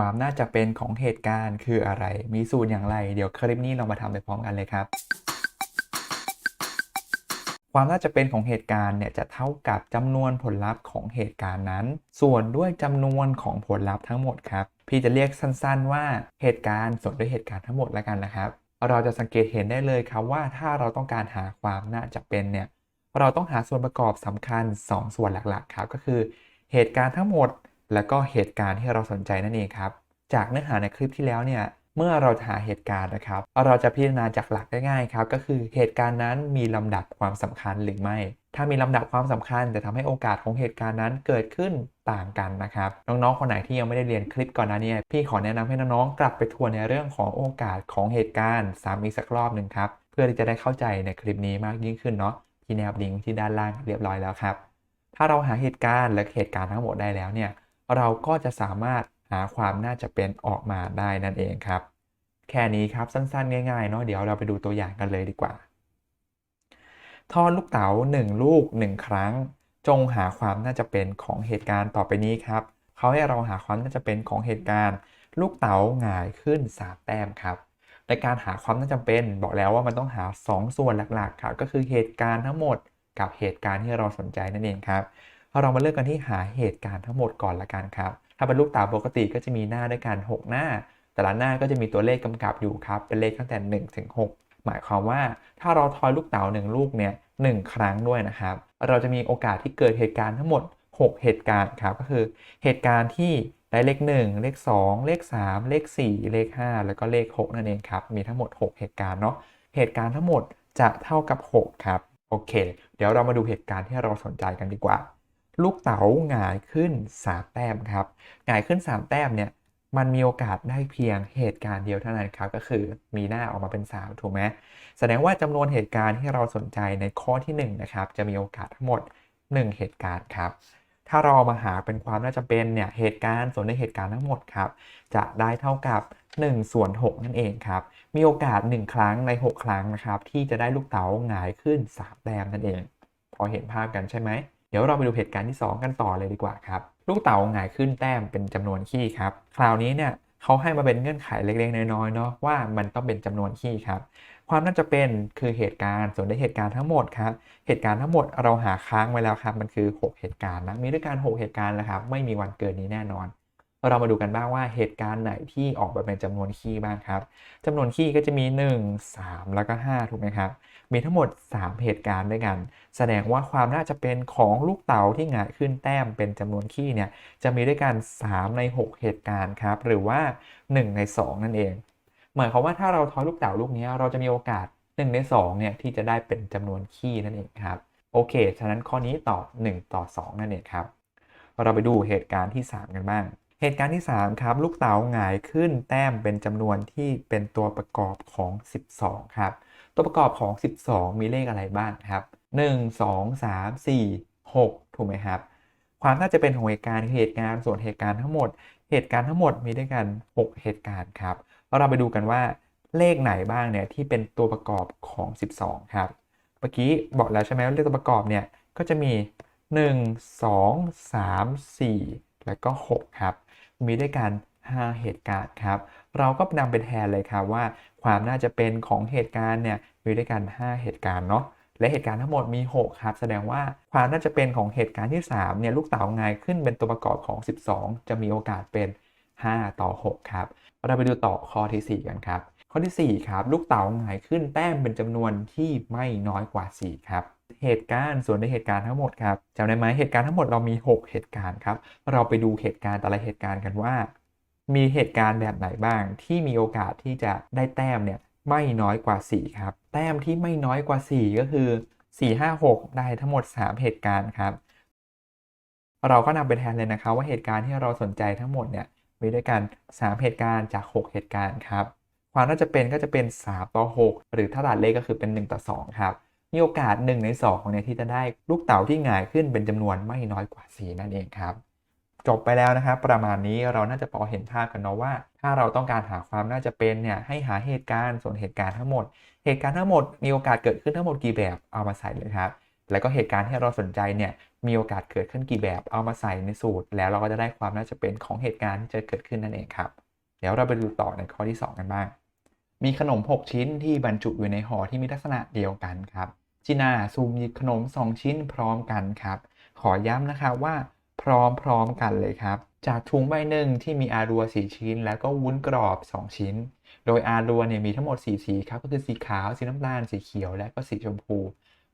ความน่าจะเป็นของเหตุการณ์คืออะไร มีสูตรอย่างไร เดี๋ยวคลิปนี้เรามาทำไปพร้อมกันเลยครับ ความน่าจะเป็นของเหตุการณ์เนี่ยจะเท่ากับจำนวนผลลัพธ์ของเหตุการณ์นั้น ส่วนด้วยจำนวนของผลลัพธ์ทั้งหมดครับ พี่จะเรียกสั้นๆว่าเหตุการณ์ส่วนด้วยเหตุการณ์ทั้งหมดแล้วกันนะครับ เราจะสังเกตเห็นได้เลยครับว่าถ้าเราต้องการหาความน่าจะเป็นเนี่ยเราต้องหาส่วนประกอบสำคัญ 2 ส่วนหลักๆครับก็คือ เหตุการณ์ทั้งหมด แล้วก็เหตุการณ์ที่เราสนใจนั่นเองครับ จากเนื้อหาในคลิปที่แล้วเนี่ยเมื่อเราหาเหตุการณ์นะครับ เราจะพิจารณาจากหลักง่ายๆครับก็คือเหตุการณ์นั้นมีลำดับความสำคัญหรือไม่ ถ้ามีลำดับความสำคัญจะทำให้โอกาสของเหตุการณ์นั้นเกิดขึ้นต่างกันนะครับ น้องๆคนไหนที่ยังไม่ได้เรียนคลิปก่อนน้านี้พี่ขอแนะนำให้น้องๆกลับไปทวนในเรื่องของโอกาสของเหตุการณ์ซ้ำอีกสักรอบหนึ่งครับเพื่อที่จะได้เข้าใจในคลิปนี้มากยิ่งขึ้นเนาะที่แนบลิงก์ที่ด้านล่างเรียบร้อยแล้วครับถ้าเราหาเหตุการณ์และเหตุการณ์ทั้งหมดได้แล้วเนี่ย เราก็จะสามารถหาความน่าจะเป็นออกมาได้นั่นเองครับ แค่นี้ครับสั้นๆ ง่ายๆเนาะเดี๋ยวเราไปดูตัวอย่างกันเลยดีกว่า ทอดลูกเต๋า1 ลูก 1 ครั้ง จงหาความน่าจะเป็นของเหตุการณ์ต่อไปนี้ครับเขาให้เราหาความน่าจะเป็นของเหตุการณ์ ลูกเต๋าหงายขึ้น3แต้มครับในการหาความน่าจะเป็นบอกแล้วว่ามันต้องหา 2 ส่วนหลักๆครับก็คือเหตุการณ์ทั้งหมดกับเหตุการณ์ที่เราสนใจนั่นเองครับ เรามาเริ่มกันที่หาเหตุการณ์ทั้งหมดก่อนละกันครับ ถ้าเป็นลูกเต๋าปกติก็จะมีหน้าด้วยกัน 6 หน้า แต่ละหน้าก็จะมีตัวเลขกำกับอยู่ครับ เป็นเลขตั้งแต่1ถึง6หมายความว่าถ้าเราทอยลูกเต๋า1ลูกเนี่ยหครั้งด้วยนะครับ เราจะมีโอกาสที่เกิดเหตุการณ์ทั้งหมด 6 เหตุการณ์ครับ ก็คือเหตุการณ์ที่ได้เลข 1 เลข 2 เลข 3 เลข 4 เลข 5 แล้วก็เลข 6 นั่นเองครับ มีทั้งหมด 6 เหตุการณ์เนาะ เหตุการณ์ทั้งหมดจะเท่ากับ 6 ครับ โอเค เดี๋ยวเรามาดูเหตุการณ์ที่เราสนใจกันดีกว่า ลูกเต๋าหงายขึ้น 3 แต้มครับหงายขึ้น 3 แต้มเนี่ยมันมีโอกาสได้เพียงเหตุการณ์เดียวเท่านั้นครับ ก็คือมีหน้าออกมาเป็น 3 ถูกไหมแสดงว่าจำนวนเหตุการณ์ที่เราสนใจในข้อที่1นะครับจะมีโอกาสทั้งหมด 1 เหตุการณ์ครับ ถ้าเรามาหาเป็นความน่าจะเป็นเนี่ยเหตุการณ์ส่วนในเหตุการณ์ทั้งหมดครับ จะได้เท่ากับ1ส่วน6นั่นเองครับ มีโอกาส 1 ครั้งใน 6 ครั้งนะครับ ที่จะได้ลูกเต๋าหงายขึ้น3แต้มนั่นเอง พอเห็นภาพกันใช่ไหม ดี๋ยวเราไปดูเหตุการณ์ที่ 2 กันต่อเลยดีกว่าครับ ลูกเต๋าหงายขึ้นแต้มเป็นจำนวนขี้ครับ คราวนี้เนี่ยเขาให้มาเป็นเงื่อนไขเล็กๆ น้อยๆเนาะว่ามันต้องเป็นจำนวนขี้ครับ ความน่าจะเป็นคือเหตุการณ์ส่วนในเหตุการณ์ทั้งหมดครับ เหตุการณ์ทั้งหมดเราหาค้างไว้แล้วครับ มันคือ 6 เหตุการณ์นะมีด้วยกัน6เหตุการณ์แล้วครับ ไม่มีวันเกินนี้แน่นอน เรามาดูกันบ้างว่าเหตุการณ์ไหนที่ออกมาเป็นจำนวนขี้บ้างครับจำนวนขี้ก็จะมี 1 3 แล้วก็ 5 ถูกไหมครับ มีทั้งหมด 3 เหตุการณ์ด้วยกัน แสดงว่าความน่าจะเป็นของลูกเต๋าที่หงายขึ้นแต้มเป็นจำนวนขี้เนี่ยจะมีด้วยกัน 3 ใน 6 เหตุการณ์ครับ หรือว่า 1 ใน 2 นั่นเอง หมายความว่าถ้าเราทอยลูกเต๋าลูกนี้เราจะมีโอกาส 1 ใน2เนี่ยที่จะได้เป็นจำนวนขี้นั่นเองครับโอเค ฉะนั้นข้อนี้ตอบ1ต่อ 2 นั่นเองครับ เราไปดูเหตุการณ์ที่ 3 กันบ้าง เหตุการณ์ที่ 3 ครับ ลูกเต๋าหงายขึ้นแต้มเป็นจำนวนที่เป็นตัวประกอบของ 12 ครับ ตัวประกอบของ 12 มีเลขอะไรบ้างครับ 1 2 3 4 6 ถูกไหมครับ ความน่าจะเป็นของเหตุการณ์คือเหตุการณ์ส่วนเหตุการณ์ทั้งหมด เหตุการณ์ทั้งหมดมีด้วยกัน 6 เหตุการณ์ครับเราไปดูกันว่าเลขไหนบ้างเนี่ยที่เป็นตัวประกอบของ 12 ครับ เมื่อกี้บอกแล้วใช่ไหมว่าเลขตัวประกอบเนี่ยก็จะมี 1 2 3 4 แล้วก็ 6 ครับ มีด้วยกัน 5 เหตุการณ์ครับ เราก็นำไปแทนเลยครับว่า ความน่าจะเป็นของเหตุการณ์เนี่ยมีด้วยกัน 5 เหตุการณ์เนาะและเหตุการณ์ทั้งหมดมี 6 ครับ แสดงว่าความน่าจะเป็นของเหตุการณ์ที่3เนี่ยลูกเต๋าไงายขึ้นเป็นตัวประกอบของ 12 จะมีโอกาสเป็น 5 ต่อ 6 ครับ เราไปดูต่อข้อที่ 4 กันครับ ข้อที่ 4 ครับ ลูกเต๋าหงายขึ้นแต้มเป็นจำนวนที่ไม่น้อยกว่า 4 ครับ เหตุการณ์ส่วนในเหตุการณ์ทั้งหมดครับจำได้ไหมเหตุการณ์ทั้งหมดเรามี 6 เหตุการณ์ครับ เราไปดูเหตุการณ์แต่ละเหตุการณ์กันว่า มีเหตุการณ์แบบไหนบ้าง ที่มีโอกาสที่จะได้แต้มเนี่ยไม่น้อยกว่า 4 ครับ แต้มที่ไม่น้อยกว่า 4 ก็คือ 4 5 6 ได้ทั้งหมด 3 เหตุการณ์ครับ เราก็นำไปแทนเลยนะครับว่าเหตุการณ์ที่เราสนใจทั้งหมดเนี่ยมีด้วยกัน 3 เหตุการณ์จาก 6 เหตุการณ์ครับ ความน่าจะเป็นก็จะเป็น 3 ต่อ 6 หรือถ้าตัดเลขก็คือเป็น 1 ต่อ 2 ครับ มีโอกาส 1 ใน2เนี่ยที่จะได้ลูกเต๋าที่หงายขึ้นเป็นจำนวนไม่น้อยกว่า 4 นั่นเองครับ จบไปแล้วนะครับประมาณนี้เราน่าจะพอเห็นภาพกันเนาะว่า ถ้าเราต้องการหาความน่าจะเป็นเนี่ยให้หาเหตุการณ์ส่วนเหตุการณ์ทั้งหมด เหตุการณ์ทั้งหมดมีโอกาสเกิดขึ้นทั้งหมดกี่แบบเอามาใส่เลยครับแล้วก็เหตุการณ์ที่เราสนใจเนี่ยมีโอกาสเกิดขึ้นกี่แบบเอามาใส่ในสูตร แล้วเราก็จะได้ความน่าจะเป็นของเหตุการณ์ที่จะเกิดขึ้นนั่นเองครับ เดี๋ยวเราไปดูต่อในข้อที่ 2 กันบ้าง มีขนม 6 ชิ้นที่บรรจุอยู่ในห่อที่มีลักษณะเดียวกันครับจีน่าซูมหยิบขนม 2 ชิ้นพร้อมกันครับ ขอย้ำนะครับว่าพร้อมๆกันเลยครับ จากถุงใบหนึ่งที่มีอารัวสีชิ้น แล้วก็วุ้นกรอบ 2 ชิ้น โดยอารัวเนี่ยมีทั้งหมด 4 สีครับ ก็คือสีขาว สีน้ำตาล สีเขียว และก็สีชมพู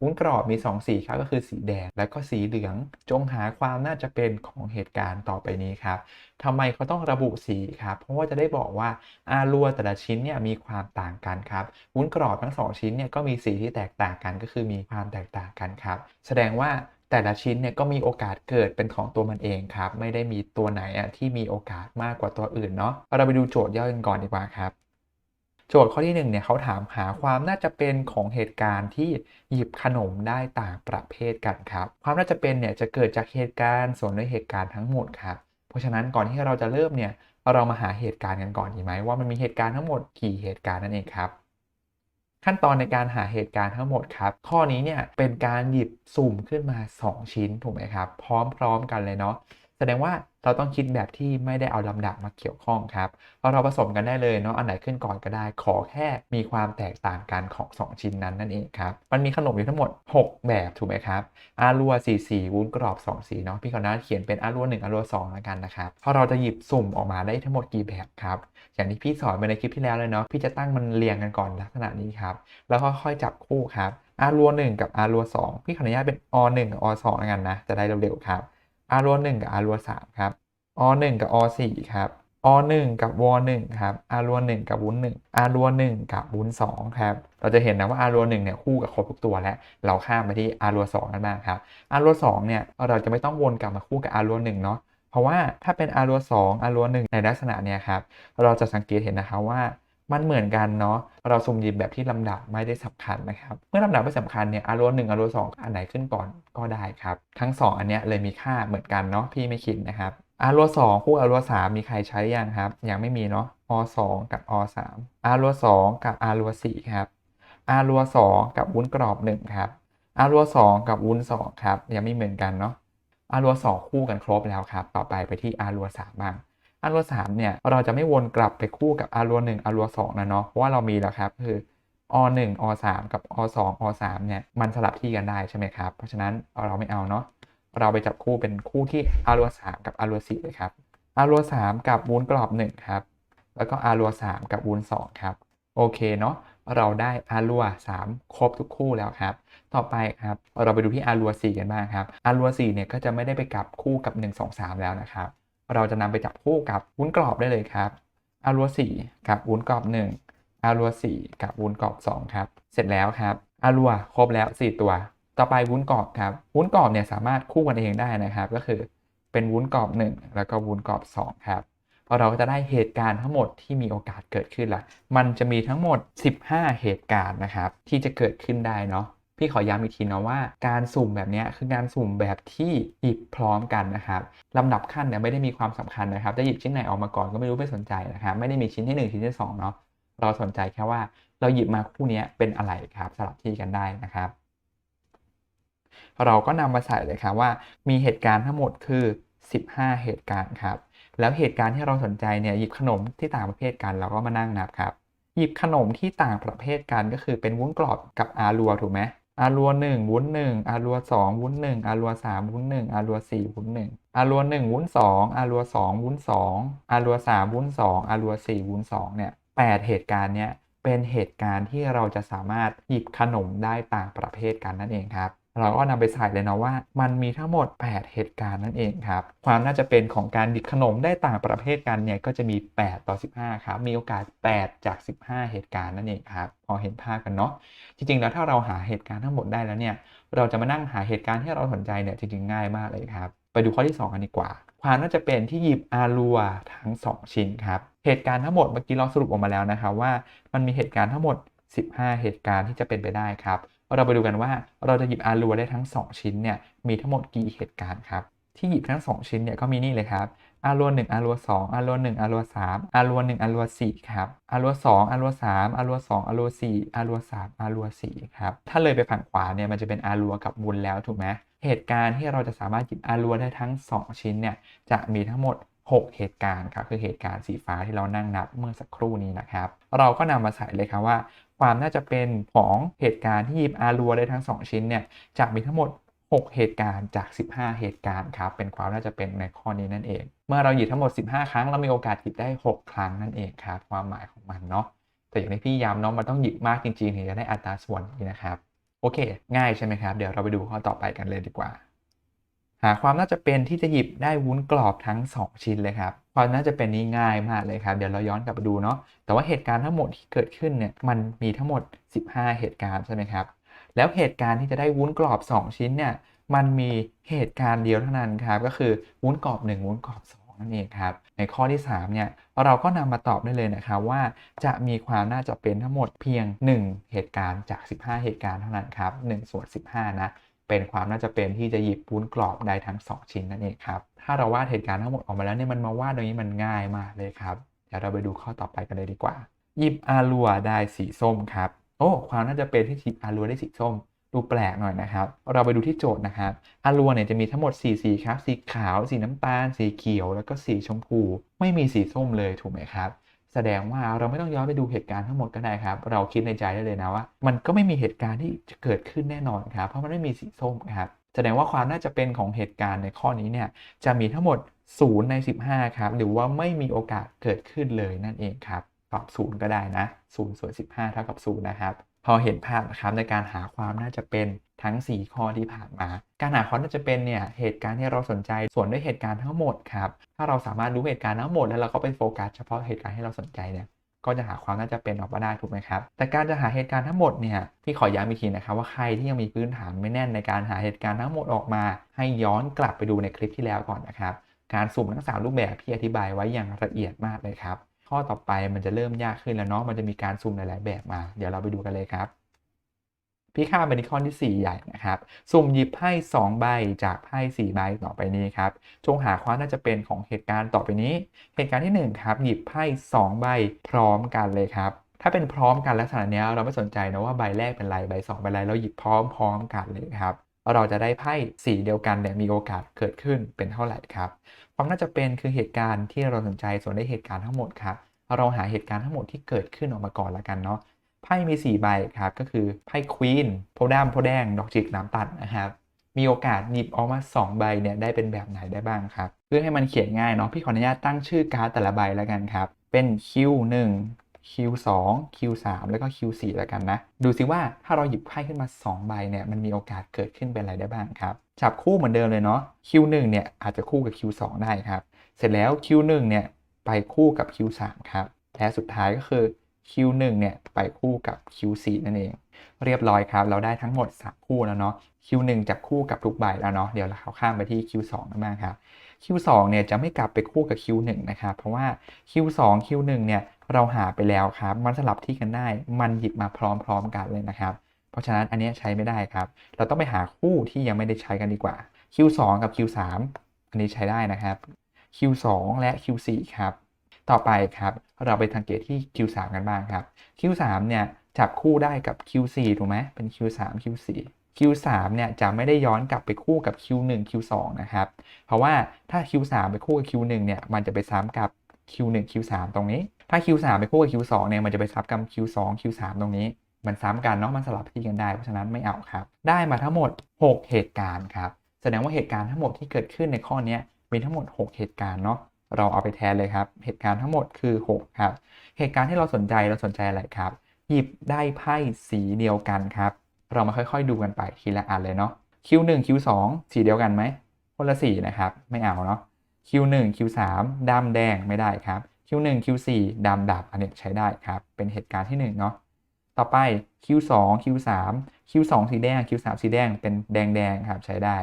วุ้นกรอบมี 2 สีครับก็คือสีแดงและก็สีเหลือง จงหาความน่าจะเป็นของเหตุการณ์ต่อไปนี้ครับทำไมเขาต้องระบุสีครับ เพราะว่าจะได้บอกว่าอารัวแต่ละชิ้นเนี่ยมีความต่างกันครับ วุ้นกรอบทั้ง 2 ชิ้นเนี่ยก็มีสีที่แตกต่างกันก็คือมีความแตกต่างกันครับ แสดงว่าแต่ละชิ้นเนี่ยก็มีโอกาสเกิดเป็นของตัวมันเองครับ ไม่ได้มีตัวไหนอะที่มีโอกาสมากกว่าตัวอื่นเนาะเราไปดูโจทย์ย่อยกันก่อนดีกว่าครับ โจทย์ข้อที่1เนี่ยเขาถามหาความน่าจะเป็นของเหตุการณ์ที่หยิบขนมได้ต่างประเภทกันครับ ความน่าจะเป็นเนี่ยจะเกิดจากเหตุการณ์ส่วนด้วยเหตุการณ์ทั้งหมดครับ เพราะฉะนั้นก่อนที่เราจะเริ่มเนี่ยเรามาหาเหตุการณ์กันก่อนดีไหมว่ามันมีเหตุการณ์ทั้งหมดกี่เหตุการณ์นั่นเองครับ ขั้นตอนในการหาเหตุการณ์ทั้งหมดครับ ข้อนี้เนี่ยเป็นการหยิบสุ่มขึ้นมา 2 ชิ้นถูกไหมครับ พร้อมๆกันเลยเนาะแสดงว่า เราต้องคิดแบบที่ไม่ได้เอาลำดับมาเกี่ยวข้องครับ เพราะเราผสมกันได้เลยเนาะ อันไหนขึ้นก่อนก็ได้ ขอแค่มีความแตกต่างกันของ 2 ชิ้นนั้นนั่นเองครับ มันมีขนมอยู่ทั้งหมด 6 แบบถูกไหมครับ อารัว4สีวุ้นกรอบ2สีเนาะ พี่ขอนาเขียนเป็นอารัว1อารัว2แล้วกันนะครับ เพราะเราจะหยิบสุ่มออกมาได้ทั้งหมดกี่แบบครับ อย่างที่พี่สอนไปในคลิปที่แล้วเลยเนาะ พี่จะตั้งมันเรียงกันก่อนลักษณะนี้ครับ แล้วก็ค่อยจับคู่ครับอารัว1กับอารัว2พี่ขออนุญาตเป็นอ1อ2แล้วกันนะ จะได้เร็วๆครับ อารัว1กับอารัว3ครับอ1กับอ4ครับอ1กับว1ครับอารัว1กับวุ้น1อารัว1กับวุ้น2ครับเราจะเห็นนะว่าอารัว1เนี่ยคู่กับครบทุกตัวแล้วเราข้ามไปที่อารัว2กันบ้างครับอารัว2เนี่ยเราจะไม่ต้องวนกลับมาคู่กับอารัว1เนาะเพราะว่าถ้าเป็นอารัว2อารัว1ในลักษณะเนี่ยครับเราจะสังเกตเห็นนะครับว่า มันเหมือนกันเนาะเราสุ่มหยิบแบบที่ลำดับไม่ได้สำคัญนะครับ เมื่อลำดับไม่สำคัญเนี่ยอารัว1อารัว2อันไหนขึ้นก่อนก็ได้ครับ ทั้ง 2 อันเนี้ยเลยมีค่าเหมือนกันเนาะพี่ไม่คิดนะครับอารัว2คู่อารัว3มีใครใช้ยังครับ ยังไม่มีเนาะอ2กับอ3อารัว2กับอารัว4ครับอารัว2กับวุ้นกรอบ1ครับอารัว2กับวุ้น2ครับยังไม่เหมือนกันเนาะอารัว2คู่กันครบแล้วครับ ต่อไปไปที่อารัว3บ้าง อารัว3เนี่ยเราจะไม่วนกลับไปคู่กับอารัว1อารัว2นะเนาะเพราะว่าเรามีแล้วครับคืออ1อ3กับอ2อ3เนี่ยมันสลับที่กันได้ใช่ไหมครับ เพราะฉะนั้นเราไม่เอาเนาะเราไปจับคู่เป็นคู่ที่อารัว3กับอารัว4เลยครับอารัว3กับวุ้นกรอบ1ครับแล้วก็อารัว3กับวุ้น2ครับโอเคเนาะเราได้อารัว3ครบทุกคู่แล้วครับ ต่อไปครับเราไปดูที่อารัว4กันบ้างครับอารัว4เนี่ยก็จะไม่ได้ไปกลับคู่กับ 1 2 3 แล้วนะครับ เราจะนำไปจับคู่กับวุ้นกรอบได้เลยครับอารัว4กับวุ้นกรอบ 1อารัว4กับวุ้นกรอบ 2 ครับ เสร็จแล้วครับอารัวครบแล้ว 4 ตัว ต่อไปวุ้นกรอบครับวุ้นกรอบเนี่ยสามารถคู่กันเองได้นะครับ ก็คือเป็นวุ้นกรอบ 1 แล้วก็วุ้นกรอบ 2 ครับพอเราก็จะได้เหตุการณ์ทั้งหมดที่มีโอกาสเกิดขึ้นละมันจะมีทั้งหมด 15 เหตุการณ์นะครับ ที่จะเกิดขึ้นได้เนาะ พี่ขอย้ำอีกทีนะว่าการสุ่มแบบนี้คือการสุ่มแบบที่หยิบพร้อมกันนะครับลำดับขั้นเนี่ยไม่ได้มีความสำคัญนะครับจะหยิบชิ้นไหนออกมาก่อนก็ไม่รู้ไม่สนใจนะครับไม่ได้มีชิ้นที่ 1 ชิ้นที่2เนาะเราสนใจแค่ว่าเราหยิบมาคู่นี้เป็นอะไรครับสลับที่กันได้นะครับ เราก็นำมาใส่เลยครับว่ามีเหตุการณ์ทั้งหมดคือ 15 เหตุการณ์ครับแล้วเหตุการณ์ที่เราสนใจเนี่ยหยิบขนมที่ต่างประเภทกันเราก็มานั่งนับครับหยิบขนมที่ต่างประเภทกันก็คือเป็นวุ้นกรอบกับอารัวถูกไหม อารัว1วุ้นหนึ่งอารัว2วุ้นหนึ่งอารัว3วุ้นหนึ่งอารัว4วุ้นหนึ่งอารัว1วุ้นสองอารัว2วุ้นสองอารัว3วุ้นสองอารัว4วุ้นสองเนี่ยแปดเหตุการณ์เนี่ยเป็นเหตุการณ์ที่เราจะสามารถหยิบขนมได้ต่างประเภทกันนั่นเองครับ เราก็นำไปใส่เลยนะว่า มันมีทั้งหมด 8 เหตุการณ์นั่นเองครับ ความน่าจะเป็นของการดิบขนมได้ต่างประเภทกันเนี่ยก็จะมี 8 ต่อ 15 ครับ มีโอกาส 8 จาก 15 เหตุการณ์นั่นเองครับ พอเห็นภาพกันเนาะ จริงๆ แล้วถ้าเราหาเหตุการณ์ทั้งหมดได้แล้วเนี่ย เราจะมานั่งหาเหตุการณ์ที่เราสนใจเนี่ยจริงๆง่ายมากเลยครับ ไปดูข้อที่ 2 กันดีกว่า ความน่าจะเป็นที่หยิบอารัวทั้ง 2 ชิ้นครับ เหตุการณ์ทั้งหมดเมื่อกี้เราสรุปออกมาแล้วนะครับว่า มันมีเหตุการณ์ทั้งหมด 15 เหตุการณ์ที่จะเป็นไปได้ครับ เราไปดูกันว่าเราจะหยิบอารัวได้ทั้ง 2 ชิ้นเนี่ยมีทั้งหมดกี่เหตุการณ์ครับที่หยิบทั้ง 2 ชิ้นเนี่ยก็มีนี่เลยครับอารัว1อารัว2อารัว1อารัว3อารัว1อารัว4ครับอารัว2อารัว3อารัว2อารัว4อารัว3อารัว4ครับถ้าเลยไปฝั่งขวาเนี่ยมันจะเป็นอารัวกับวุ้นแล้วถูกไหมเหตุการณ์ที่เราจะสามารถหยิบอารัวได้ทั้ง 2 ชิ้นเนี่ยจะมีทั้งหมด 6 เหตุการณ์ครับคือเหตุการณ์สีฟ้าที่เรานั่งนับเมื่อสักครู่นี้นะครับ เราก็นำมาใส่เลยครับว่า ความน่าจะเป็นของเหตุการณ์ที่หยิบอารัวได้ทั้ง 2 ชิ้นเนี่ยจะมีทั้งหมด 6 เหตุการณ์จาก 15 เหตุการณ์ครับเป็นความน่าจะเป็นในข้อนี้นั่นเอง เมื่อเราหยิบทั้งหมด 15 ครั้งเรามีโอกาสหยิบได้ 6 ครั้งนั่นเองครับความหมายของมันเนาะแต่อย่างที่พี่ย้ำเนาะมันต้องหยิบมากจริงๆถึงจะได้อัตราส่วนนี้นะครับโอเค ง่ายใช่ไหมครับ เดี๋ยวเราไปดูข้อต่อไปกันเลยดีกว่า หาความน่าจะเป็นที่จะหยิบได้วุ้นกรอบทั้ง 2 ชิ้นเลยครับความน่าจะเป็นนี้ง่ายมากเลยครับ เดี๋ยวเราย้อนกลับไปดูเนาะแต่ว่าเหตุการณ์ทั้งหมดที่เกิดขึ้นเนี่ยมันมีทั้งหมด 15 เหตุการณ์ใช่ไหมครับแล้วเหตุการณ์ที่จะได้วุ้นกรอบ 2 ชิ้นเนี่ยมันมีเหตุการณ์เดียวเท่านั้นครับก็คือวุ้นกรอบ 1 วุ้นกรอบ 2 นั่นเองครับในข้อที่3เนี่ยเราก็นำมาตอบได้เลยนะครับว่าจะมีความน่าจะเป็นทั้งหมดเพียง 1 เหตุการณ์จาก 15 เหตุการณ์เท่านั้นครับ1ส่วน15 นะ เป็นความน่าจะเป็นที่จะหยิบวุ้นกรอบได้ทั้ง 2 ชิ้นนั่นเองครับ ถ้าเราวาดเหตุการณ์ทั้งหมดออกมาแล้วเนี่ยมันมาวาดตรงนี้มันง่ายมากเลยครับ เดี๋ยวเราไปดูข้อต่อไปกันเลยดีกว่า หยิบอารัวได้สีส้มครับ โอ้ ความน่าจะเป็นที่หยิบอารัวได้สีส้ม ดูแปลกหน่อยนะครับ เราไปดูที่โจทย์นะครับ อารัวเนี่ยจะมีทั้งหมด 4 สีครับ สีขาว สีน้ำตาล สีเขียว แล้วก็สีชมพู ไม่มีสีส้มเลยถูกไหมครับ แสดงว่าเราไม่ต้องย้อนไปดูเหตุการณ์ทั้งหมดก็ได้ครับ เราคิดในใจได้เลยนะว่า มันก็ไม่มีเหตุการณ์ที่จะเกิดขึ้นแน่นอนครับ เพราะมันไม่มีสีส้มครับ แสดงว่าความน่าจะเป็นของเหตุการณ์ในข้อนี้เนี่ยจะมีทั้งหมด 0 ใน 15 ครับ หรือว่าไม่มีโอกาสเกิดขึ้นเลยนั่นเองครับตอบ0ก็ได้นะ0ส่วน15 เท่ากับ0นะครับ พอเห็นภาพนะครับในการหาความน่าจะเป็น ทั้ง 4 ข้อที่ผ่านมา การหาความน่จะเป็นเนี่ยเหตุการณ์ที่เราสนใจส่วนด้วยเหตุการณ์ทั้งหมดครับ ถ้าเราสามารถรู้เหตุการณ์ทั้งหมดแล้วเราก็ไปโฟกัสเฉพาะเหตุการณ์ที่เราสนใจเนี่ยก็จะหาความน่าจะเป็นออกมาได้ถูกไหมครับ แต่การจะหาเหตุการณ์ทั้งหมดเนี่ยพี่ขอย้ำอีกทีนะครับว่าใครที่ยังมีพื้นฐานไม่แน่นในการหาเหตุการณ์ทั้งหมดออกมา ให้ย้อนกลับไปดูในคลิปที่แล้วก่อนนะครับ การสุ่มทั้งสามรูปแบบพี่อธิบายไว้อย่างละเอียดมากเลยครับ ข้อต่อไปมันจะเริ่มยากขึ้นแล้วเนาะมันจะมีการสุ่มหลายๆแบบมา เดี๋ยวเราไปดูกันเลยครับ พี่ข้ามไปที่ข้อที่ 4 ใหญ่นะครับ สุ่มหยิบไพ่2ใบจากไพ่4ใบต่อไปนี้ครับ จงหาความน่าจะเป็นของเหตุการณ์ต่อไปนี้ เหตุการณ์ที่ 1 ครับ หยิบไพ่2ใบพร้อมกันเลยครับ ถ้าเป็นพร้อมกันลักษณะเนี้ยเราไม่สนใจนะว่าใบแรกเป็นไรใบ 2 เป็นไรเราหยิบพร้อมพร้อมกันเลยครับเราจะได้ไพ่สีเดียวกันเนี่ยมีโอกาสเกิดขึ้นเป็นเท่าไหร่ครับ ความน่าจะเป็นคือเหตุการณ์ที่เราสนใจส่วนได้เหตุการณ์ทั้งหมดครับเราหาเหตุการณ์ทั้งหมดที่เกิดขึ้นออกมาก่อนละกันเนาะ ไพ่มี 4 ใบครับ ก็คือไพ่ควีนโพดามโพแดง ดอกจิกน้ำตัดนะครับ มีโอกาสหยิบออกมา 2 ใบเนี่ยได้เป็นแบบไหนได้บ้างครับ เพื่อให้มันเขียนง่ายเนาะพี่ขออนุญาตตั้งชื่อการ์ดแต่ละใบแล้วกันครับ เป็น Q1 Q2 Q3 แล้วก็ Q4 แล้วกันนะ ดูซิว่าถ้าเราหยิบไพ่ขึ้นมา 2 ใบเนี่ยมันมีโอกาสเกิดขึ้นเป็นอะไรได้บ้างครับจับคู่เหมือนเดิมเลยเนาะ Q1 เนี่ยอาจจะคู่กับ Q2 ได้ครับ เสร็จแล้ว Q1 เนี่ยไปคู่กับ Q3 ครับและสุดท้ายก็คือ Q1 เนี่ยไปคู่กับ Q4 นั่นเอง เรียบร้อยครับ เราได้ทั้งหมด3คู่แล้วเนาะ Q1 จับคู่กับทุกใบแล้วเนาะเดี๋ยวเราข้ามไปที่ Q2 กันบ้างครับ Q2 เนี่ยจะไม่กลับไปคู่กับ Q1 นะครับเพราะว่า Q2 Q1 เนี่ยเราหาไปแล้วครับ มันสลับที่กันได้ มันหยิบมาพร้อมๆกันเลยนะครับ เพราะฉะนั้นอันนี้ใช้ไม่ได้ครับ เราต้องไปหาคู่ที่ยังไม่ได้ใช้กันดีกว่า Q2 กับ Q3 อันนี้ใช้ได้นะครับ Q2 และ Q4 ครับ ต่อไปครับ เราไปสังเกตที่ Q3 กันบ้างครับ Q3 เนี่ยจับคู่ได้กับ Q4 ถูกไหมเป็น Q3 Q4 Q3 เนี่ยจะไม่ได้ย้อนกลับไปคู่กับ Q1 Q2 นะครับ เพราะว่าถ้า Q3 ไปคู่กับ Q1 เนี่ยมันจะไปซ้ำกับ Q1 Q3 ตรงนี้ ถ้า Q3 ไปคู่กับ Q2 เนี่ยมันจะไปซ้ำกับ Q2 Q3 ตรงนี้ มันซ้ำกันเนาะมันสลับที่กันได้เพราะฉะนั้นไม่เอาครับ ได้มาทั้งหมด 6 เหตุการณ์ครับแสดงว่าเหตุการณ์ทั้งหมดที่เกิดขึ้นในข้อนี้มีทั้งหมด 6 เหตุการณ์เนาะ เราเอาไปแทนเลยครับ เหตุการณ์ทั้งหมดคือ 6 ครับ เหตุการณ์ที่เราสนใจเราสนใจอะไรครับ หยิบได้ไพ่สีเดียวกันครับ เรามาค่อยๆดูกันไปทีละอันเลยเนาะ Q1 Q2 สีเดียวกันไหมคนละสีนะครับ ไม่เอาเนาะ Q1 Q3 ดำแดงไม่ได้ครับ Q1 Q4 ดำดับอันนี้ใช้ได้ครับ เป็นเหตุการณ์ที่1เนาะ ต่อไป Q2 Q3 Q2 สีแดง Q3 สีแดงเป็นแดงแดงครับใช้ได้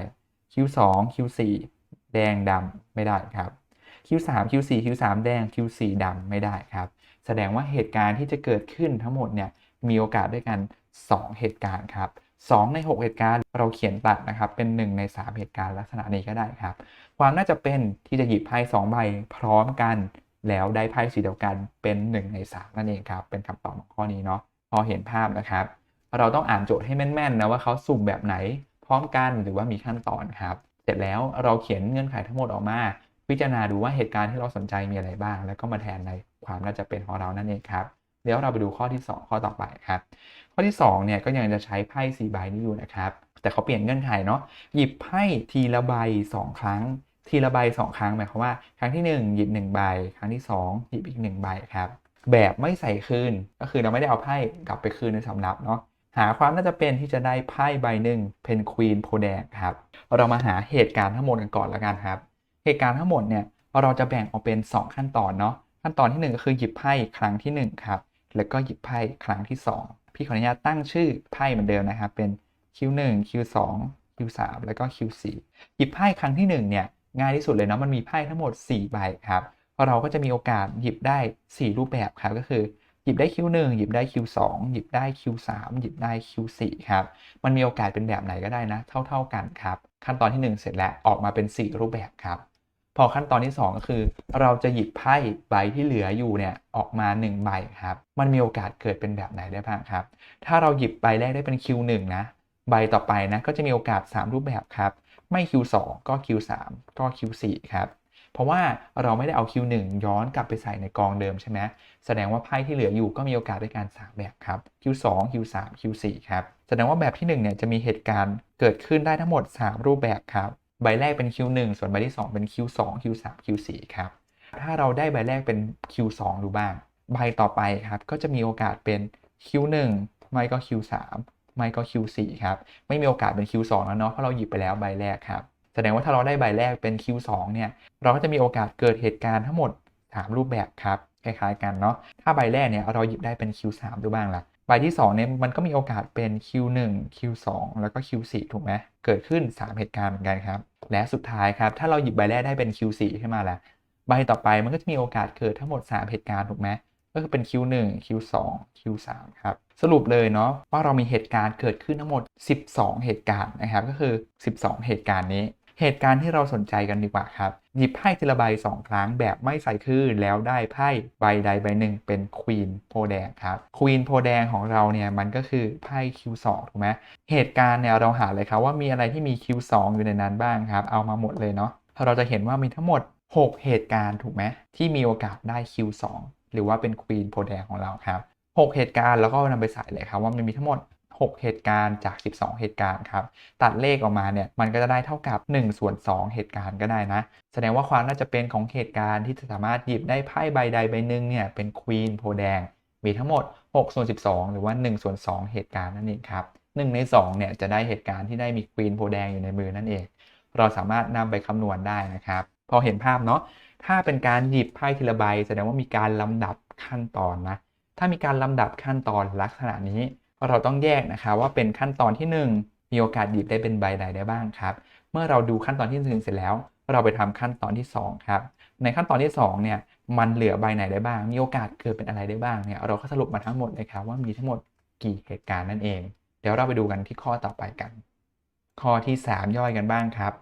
Q2 Q4 แดงดำไม่ได้ครับ Q3 Q4 Q3 แดง Q4 ดำไม่ได้ครับ แสดงว่าเหตุการณ์ที่จะเกิดขึ้นทั้งหมดเนี่ยมีโอกาสด้วยกัน 2 เหตุการณ์ครับ2ใน 6 เหตุการณ์เราเขียนตัดนะครับเป็น 1 ใน 3 เหตุการณ์ลักษณะนี้ก็ได้ครับ ความน่าจะเป็นที่จะหยิบไพ่2ใบพร้อมกัน แล้วได้ไพ่สีเดียวกันเป็น 1 ใน 3 นั่นเองครับ เป็นคำตอบของข้อนี้เนาะพอเห็นภาพนะครับ เราต้องอ่านโจทย์ให้แม่นๆนะว่าเขาสุ่มแบบไหนพร้อมกันหรือว่ามีขั้นตอนครับ เสร็จแล้วเราเขียนเงื่อนไขทั้งหมดออกมา พิจารณาดูว่าเหตุการณ์ที่เราสนใจมีอะไรบ้าง แล้วก็มาแทนในความน่าจะเป็นของเรานั่นเองครับเดี๋ยวเราไปดูข้อที่ 2 ข้อต่อไปครับ ข้อที่2เนี่ยก็ยังจะใช้ไพ่4ใบนี้อยู่นะครับ แต่เขาเปลี่ยนเงื่อนไขเนาะหยิบไพ่ทีละใบ2 ครั้ง ทีละใบ2ครั้งหมายความว่า ครั้งที่ 1 หยิบ1ใบครั้งที่ 2 หยิบอีก1ใบครับแบบไม่ใส่คืนก็คือเราไม่ได้เอาไพ่กลับไปคืนในสำรับเนาะหาความน่าจะเป็นที่จะได้ไพ่ใบหนึ่งเพนควีนโพแดงครับ เรามาหาเหตุการณ์ทั้งหมดกันก่อนแล้วกันครับ เหตุการณ์ทั้งหมดเนี่ยเราจะแบ่งออกเป็น 2 ขั้นตอนเนาะขั้นตอนทีหนึ่1 ก็คือหยิบไพ่ครั้งที่ 1 ครับ แล้วก็หยิบไพ่ครั้งที่ 2 พี่ขออนุญาตตั้งชื่อไพ่เหมือนเดิมนะครับ เป็น Q1 Q2 Q3 แล้วก็ Q4 หยิบไพ่ครั้งที่1เนี่ยง่ายที่สุดเลยเนาะมันมีไพ่ทั้งหมด 4 ใบครับเราก็จะมีโอกาสหยิบได้ 4 รูปแบบครับก็คือหยิบได้ Q1 หยิบได้ Q2 หยิบได้ Q3 หยิบได้ Q4 ครับ มันมีโอกาสเป็นแบบไหนก็ได้นะ เท่า ๆกันครับ ขั้นตอนที่ 1 เสร็จแล้วออกมาเป็น 4 รูปแบบครับ พอขั้นตอนที่ 2 ก็คือ เราจะหยิบไพ่ใบที่เหลืออยู่เนี่ยออกมา1ใบครับ มันมีโอกาสเกิดเป็นแบบไหนได้บ้างครับ ถ้าเราหยิบใบแรกได้เป็น Q1 นะ ใบต่อไปนะก็จะมีโอกาส 3 รูปแบบครับ ไม่ Q2 ก็ Q3 ก็ Q4 ครับ เพราะว่าเราไม่ได้เอา Q1 ย้อนกลับไปใส่ในกองเดิมใช่ไหมแสดงว่าไพ่ที่เหลืออยู่ก็มีโอกาสได้กัน3แบบครับ Q2 Q3 Q4 ครับ แสดงว่าแบบที่1เนี่ยจะมีเหตุการณ์เกิดขึ้นได้ทั้งหมด 3 รูปแบบครับ ใบแรกเป็น Q1 ส่วนใบที่ 2 เป็น Q2 Q3 Q4 ครับ ถ้าเราได้ใบแรกเป็น Q2 ดูบ้าง ใบต่อไปครับก็จะมีโอกาสเป็น Q1 ไม่ก็ Q3 ไม่ก็ Q4 ครับ ไม่มีโอกาสเป็น Q2 แล้วเนาะ เพราะเราหยิบไปแล้วใบแรกครับ แสดงว่าถ้าเราได้ใบแรกเป็น Q2 เนี่ย เราก็จะมีโอกาสเกิดเหตุการณ์ทั้งหมด 3 รูปแบบครับ คล้ายๆกันเนาะ ถ้าใบแรกเนี่ยเราหยิบได้เป็น Q3 ดูบ้างละ ใบที่2เนี่ยมันก็มีโอกาสเป็น Q1 Q2 แล้วก็ Q4 ถูกไหมเกิดขึ้น 3 เหตุการณ์เหมือนกันครับ และสุดท้ายครับถ้าเราหยิบใบแรกได้เป็น Q4 ขึ้นมาแล้ว ใบต่อไปมันก็จะมีโอกาสเกิดทั้งหมด 3 เหตุการณ์ถูกไหมก็คือเป็น Q1 Q2 Q3 ครับสรุปเลยเนาะว่าเรามีเหตุการณ์เกิดขึ้นทั้งหมด 12 เหตุการณ์นะครับก็คือ 12 เหตุการณ์นี้ เหตุการณ์ที่เราสนใจกันดีกว่าครับ หยิบไพ่ทีละใบ2ครั้งแบบไม่ใส่คลื่นแล้วได้ไพ่ใบใดใบหนึ่งเป็นควีนโพแดงครับควีนโพแดงของเราเนี่ยมันก็คือไพ่ Q2 ถูกไหมเหตุการณ์เนี่ยเราหาเลยครับว่ามีอะไรที่มี Q2 อยู่ในนั้นบ้างครับ เอามาหมดเลยเนาะเราจะเห็นว่ามีทั้งหมด 6 เหตุการณ์ถูกไหมที่มีโอกาสได้ Q2 หรือว่าเป็นควีนโพแดงของเราครับ6เหตุการณ์แล้วก็นำไปใส่เลยครับว่ามันมีทั้งหมด 6 เหตุการณ์จาก 12 เหตุการณ์ครับ ตัดเลขออกมาเนี่ยมันก็จะได้เท่ากับ1ส่วน2 เหตุการณ์ก็ได้นะ แสดงว่าความน่าจะเป็นของเหตุการณ์ที่จะสามารถหยิบได้ไพ่ใบใดใบหนึ่งเนี่ยเป็นควีนโพแดง มีทั้งหมด6ส่วน12 หรือว่า1ส่วน2 เหตุการณ์นั่นเองครับ1ใน2เนี่ยจะได้เหตุการณ์ที่ได้มีควีนโพแดงอยู่ในมือนั่นเอง เราสามารถนำไปคำนวณได้นะครับ พอเห็นภาพเนาะถ้าเป็นการหยิบไพ่ทีละใบแสดงว่ามีการลำดับขั้นตอนนะ ถ้ามีการลำดับขั้นตอนลักษณะนี้ เราต้องแยกนะคะว่าเป็นขั้นตอนที่ 1 มีโอกาสหยิบได้เป็นใบใดได้บ้างครับ เมื่อเราดูขั้นตอนที่1เสร็จแล้ว เราไปทำขั้นตอนที่ 2 ครับ ในขั้นตอนที่2เนี่ยมันเหลือใบไหนได้บ้าง มีโอกาสเกิดเป็นอะไรได้บ้างเนี่ยเราก็สรุปมาทั้งหมดเลยครับว่ามีทั้งหมดกี่เหตุการณ์นั่นเอง เดี๋ยวเราไปดูกันที่ข้อต่อไปกัน ข้อที่ 3 ย่อยกันบ้างครับ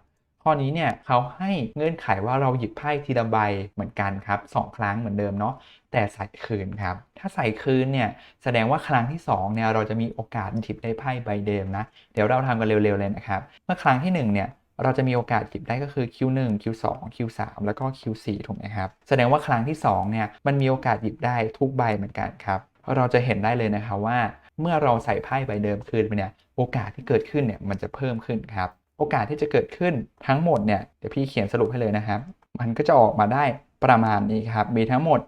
ข้อนี้เนี่ยเขาให้เงื่อนไขว่าเราหยิบไพ่ทีละใบเหมือนกันครับสครั้งเหมือนเดิมเนาะแต่ใส่คืนครับ ถ้าใส่คืนเนี่ยแสดงว่าครั้งที่2เนี่ยเราจะมีโอกาสหยิบได้ไพ่ใบเดิมนะ เดี๋ยวเราทำกันเร็วๆเลยนะครับ เมื่อครั้งที่1เนี่ยเราจะมีโอกาสหยิบได้ก็คือ Q1 Q2 Q3 แล้วก็ Q4 ถูกไหมครับ แสดงว่าครั้งที่2เนี่ยมันมีโอกาสหยิบได้ทุกใบเหมือนกันครับ เราจะเห็นได้เลยนะครับว่า เมื่อเราใส่ไพ่ใบเดิมคืนไปเนี่ยโอกาสที่เกิดขึ้นเนี่ยมันจะเพิ่มขึ้นครับ โอกาสที่จะเกิดขึ้นทั้งหมดเนี่ยเดี๋ยวพี่เขียนสรุปให้เลยนะครับ มันก็จะออกมาได้ประมาณนี้ครับ มีทั้งหมด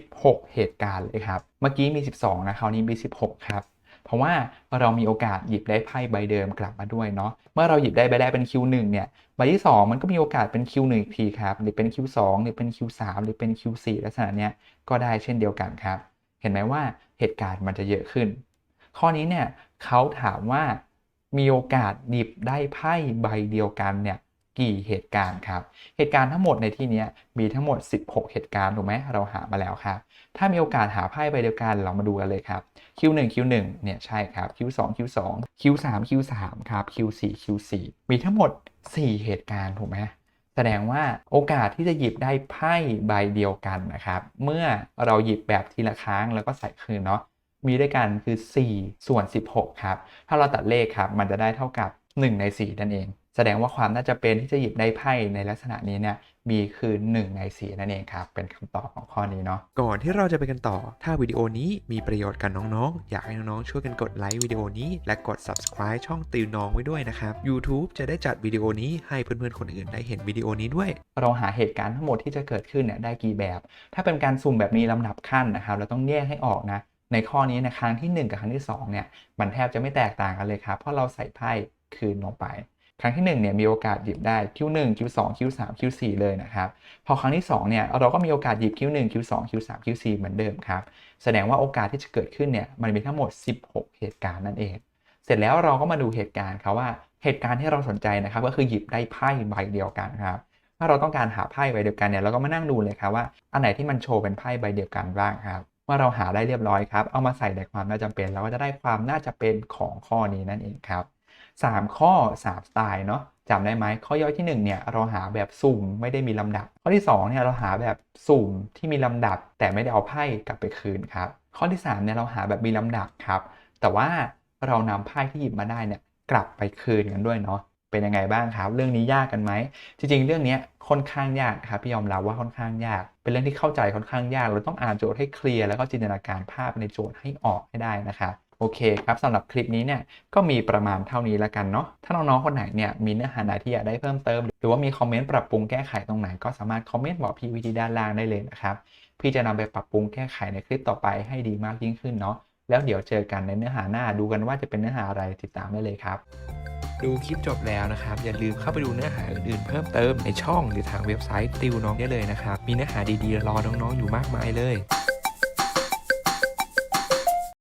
16 เหตุการณ์เลยครับ เมื่อกี้มี 12 นะคราวนี้มี 16 ครับ เพราะว่าเรามีโอกาสหยิบได้ไพ่ใบเดิมกลับมาด้วยเนาะ เมื่อเราหยิบได้ใบแรกเป็น Q1 เนี่ยใบที่ 2 มันก็มีโอกาสเป็น Q1 อีกทีครับ หรือเป็น Q2 หรือเป็น Q3 หรือเป็น Q4 ลักษณะเนี้ยก็ได้เช่นเดียวกันครับ เห็นไหมว่าเหตุการณ์มันจะเยอะขึ้น ข้อนี้เนี่ยเขาถามว่า มีโอกาสหยิบได้ไพ่ใบเดียวกันเนี่ยกี่เหตุการณ์ครับ เหตุการณ์ทั้งหมดในที่นี้มีทั้งหมด 16 เหตุการณ์ถูกไหมเราหามาแล้วครับ ถ้ามีโอกาสหาไพ่ใบเดียวกันเรามาดูกันเลยครับ Q1 Q1 เนี่ยใช่ครับ Q2 Q2 Q3 Q3 ครับ Q4 Q4 มีทั้งหมด 4 เหตุการณ์ถูกไหมแสดงว่าโอกาสที่จะหยิบได้ไพ่ใบเดียวกันนะครับ เมื่อเราหยิบแบบทีละครั้งแล้วก็ใส่คืนเนาะ มีด้วยกันคือ 4 ส่วน 16 ครับ ถ้าเราตัดเลขครับ มันจะได้เท่ากับ 1 ใน 4 นั่นเอง แสดงว่าความน่าจะเป็นที่จะหยิบได้ไพ่ในลักษณะนี้เนี่ยมีคือ 1 ใน 4 นั่นเองครับ เป็นคำตอบของข้อนี้เนาะก่อนที่เราจะไปกันต่อ ถ้าวิดีโอนี้มีประโยชน์กับน้องๆ อยากให้น้องๆ ช่วยกันกดไลค์วิดีโอนี้ และกด subscribe ช่องติวน้องไว้ด้วยนะครับ YouTube จะได้จัดวิดีโอนี้ให้เพื่อนๆ คนอื่นได้เห็นวิดีโอนี้ด้วย เราหาเหตุการณ์ทั้งหมดที่จะเกิดขึ้นเนี่ยได้กี่แบบ ถ้าเป็นการสุ่มแบบมีลำดับขั้นนะครับเราต้องแยกให้ออกนะ ในข้อนี้นะครั้งที่ 1 กับครั้งที่2เนี่ยมันแทบจะไม่แตกต่างกันเลยครับเพราะเราใส่ไพ่คืนลงไป ครั้งที่1เนี่ยมีโอกาสหยิบได้คิว1คิว2คิว3คิว4เลยนะครับพอครั้งที่2เนี่ยเราก็มีโอกาสหยิบคิว1คิว2คิว3คิว4เหมือนเดิมครับแสดงว่าโอกาสที่จะเกิดขึ้นเนี่ยมันมีทั้งหมด 16 เหตุการณ์นั่นเอง เสร็จแล้วเราก็มาดูเหตุการณ์ครับว่าเหตุการณ์ที่เราสนใจนะครับก็คือหยิบได้ไพ่ใบเดียวกันครับถ้าเราต้องการหาไพ่ใบเดียวกันเนี่ยเราก็มานั่งดูเลยครับว่าอันไหนที่มันโชว์เป็นไพ่ใบเดียวกันบ้างครับ เมื่อเราหาได้เรียบร้อยครับ เอามาใส่ในความน่าจำเป็น เราก็จะได้ความน่าจะเป็นของข้อนี้นั่นเองครับ 3 ข้อ 3 สไตล์เนาะจำได้ไหมข้อย่อยที่ 1 เนี่ย เราหาแบบสุ่มไม่ได้มีลำดับ ข้อที่ 2 เนี่ย เราหาแบบสุ่มที่มีลำดับ แต่ไม่ได้เอาไพ่กลับไปคืนครับ ข้อที่ 3 เนี่ย เราหาแบบมีลำดับครับ แต่ว่าเรานำไพ่ที่หยิบมาได้เนี่ยกลับไปคืนกันด้วยเนาะ เป็นยังไงบ้างครับ เรื่องนี้ยากกันไหมจริง ๆ เรื่องนี้ค่อนข้างยากครับพี่ยอมรับว่าค่อนข้างยาก เป็นเรื่องที่เข้าใจค่อนข้างยาก เราต้องอ่านโจทย์ให้เคลียร์แล้วก็จินตนาการภาพในโจทย์ให้ออกให้ได้นะครับโอเคครับสำหรับคลิปนี้เนี่ยก็มีประมาณเท่านี้แล้วกันเนาะถ้าน้องๆคนไหนเนี่ยมีเนื้อหาไหนที่อยากได้เพิ่มเติม หรือว่ามีคอมเมนต์ปรับปรุงแก้ไขตรงไหนก็สามารถคอมเมนต์บอกพี่วิธีด้านล่างได้เลยนะครับพี่จะนำไปปรับปรุงแก้ไขในคลิปต่อไปให้ดีมากยิ่งขึ้นเนาะแล้วเดี๋ยวเจอกันในเนื้อหาหน้าดูกันว่าจะเป็นเนื้อหาอะไรติดตามได้เลยครับ ดูคลิปจบแล้วนะครับ อย่าลืมเข้าไปดูเนื้อหาอื่นๆ เพิ่มเติมในช่องหรือทางเว็บไซต์ติวน้องได้เลยนะครับ มีเนื้อหาดีๆ รอน้องๆอยู่มากมายเลย